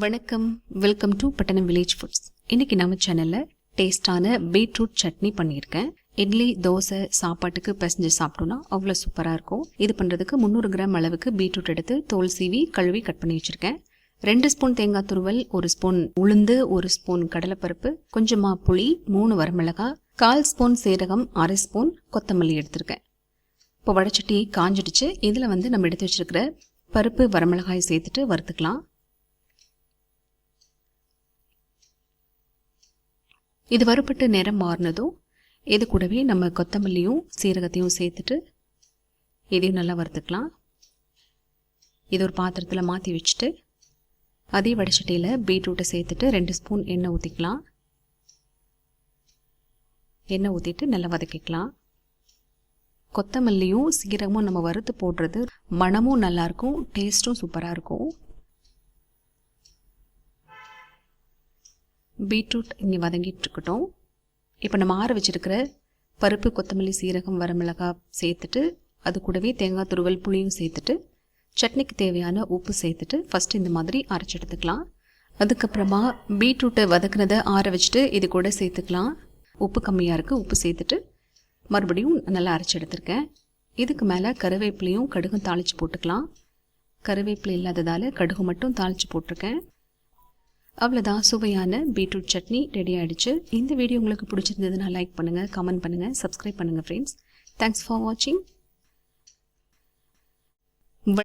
வணக்கம். Welcome to Pattanam village foods இன்னைக்கு நம்ம சேனலில் டேஸ்டான பீட்ரூட் சட்னி பண்ணியிருக்கேன். இட்லி தோசை சாப்பாட்டுக்கு பிசைஞ்சு சாப்பிட்டோம்னா அவ்வளோ சூப்பராக இருக்கும். இது பண்ணுறதுக்கு முந்நூறு கிராம் அளவுக்கு பீட்ரூட் எடுத்து தோல் சீவி கழுவி கட் பண்ணி வச்சுருக்கேன். ரெண்டு ஸ்பூன் தேங்காய் துருவல் ஒரு ஸ்பூன் உளுந்து ஒரு ஸ்பூன் கடலைப்பருப்பு கொஞ்சமாக புளி மூணு வரமிளகாய் கால் ஸ்பூன் சீரகம் அரை ஸ்பூன் கொத்தமல்லி எடுத்திருக்கேன். இப்போ வடச்சட்டி காஞ்சிடுச்சு. இதில் வந்து நம்ம எடுத்து வச்சிருக்கிற பருப்பு வரமிளகாய் சேர்த்துட்டு வறுத்துக்கலாம். இது வறுப்பட்டு நிறம் மாறினதும் இது கூடவே நம்ம கொத்தமல்லியும் சீரகத்தையும் சேர்த்துட்டு இதையும் நல்லா வறுத்துக்கலாம். இது ஒரு பாத்திரத்தில் மாற்றி வச்சுட்டு அதே வடச்சட்டியில் பீட்ரூட்டை சேர்த்துட்டு ரெண்டு ஸ்பூன் எண்ணெய் ஊற்றிக்கலாம் எண்ணெய் ஊற்றிட்டு நல்லா வதக்கிக்கலாம். கொத்தமல்லியும் சீரகமும் நம்ம வறுத்து போடுறது மணமும் நல்லாயிருக்கும் டேஸ்ட்டும் சூப்பராக இருக்கும். பீட்ரூட் இங்கே வதங்கிட்டு இருக்கட்டும் இப்போ நம்ம ஆற வச்சிருக்கிற பருப்பு கொத்தமல்லி சீரகம் வரமிளகாய் சேர்த்துட்டு அது கூடவே தேங்காய் துருவல் புளியும் சேர்த்துட்டு சட்னிக்கு தேவையான உப்பு சேர்த்துட்டு ஃபஸ்ட்டு இந்த மாதிரி அரைச்சி எடுத்துக்கலாம். அதுக்கப்புறமா பீட்ரூட்டை வதக்குனதை ஆற வச்சுட்டு இது கூட சேர்த்துக்கலாம். உப்பு கம்மியாக இருக்குது உப்பு சேர்த்துட்டு மறுபடியும் நல்லா அரைச்சி எடுத்திருக்கேன். இதுக்கு மேலே கருவேப்பிலையும் கடுகும் தாளித்து போட்டுக்கலாம். கருவேப்பிலை இல்லாததால் கடுகு மட்டும் தாளித்து போட்டிருக்கேன். அவ்வளோதான் சுவையான பீட்ரூட் சட்னி ரெடி ஆகிடுச்சு இந்த வீடியோ உங்களுக்கு பிடிச்சிருந்ததுன்னா லைக் பண்ணுங்கள் கமெண்ட் பண்ணுங்கள் சப்ஸ்கிரைப் பண்ணுங்கள் ஃப்ரெண்ட்ஸ் தேங்க்ஸ் ஃபார் வாட்சிங்